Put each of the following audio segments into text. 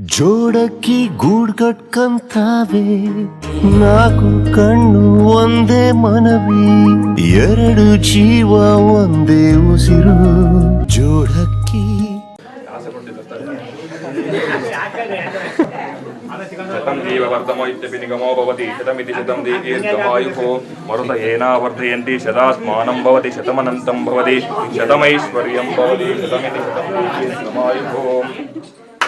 ಜೋಡಕ್ಕಿ ಗೂಡ್ ಕಟ್ಕಂತಾವೆ ನಾಲ್ಕು ಕಣ್ಣು ಒಂದೇ ಮನವಿ ಎರಡು ಜೀವ ಒಂದೇ ಉಸಿರು ಜೋಡಕ್ಕಿ ಮರುತ ಏನಾವರ್ಧಯಂತಿ ಶತಾ ಸ್ಮಾನಂ ಭವತಿ ಶತಮನಂತಂ ಭವತಿ ಶತಮೈಶ್ವರ್ಯಂ ಭವತಿ ಶತಮಿತಿ ಶತಮಾಯುಭೋ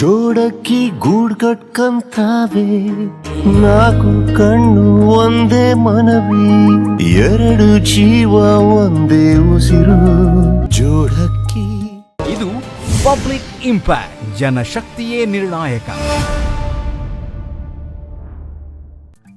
ಜೋಡಕ್ಕಿ ಗೂಡ್ ಕಟ್ಕಂತಾವೆ. ನಾಲ್ಕು ಕಣ್ಣು, ಒಂದೇ ಮನವಿ. ಎರಡು ಜೀವ, ಒಂದೇ ಉಸಿರು. ಜೋಡಕ್ಕಿ. ಇದು ಪಬ್ಲಿಕ್ ಇಂಪ್ಯಾಕ್ಟ್, ಜನಶಕ್ತಿಯೇ ನಿರ್ಣಾಯಕ.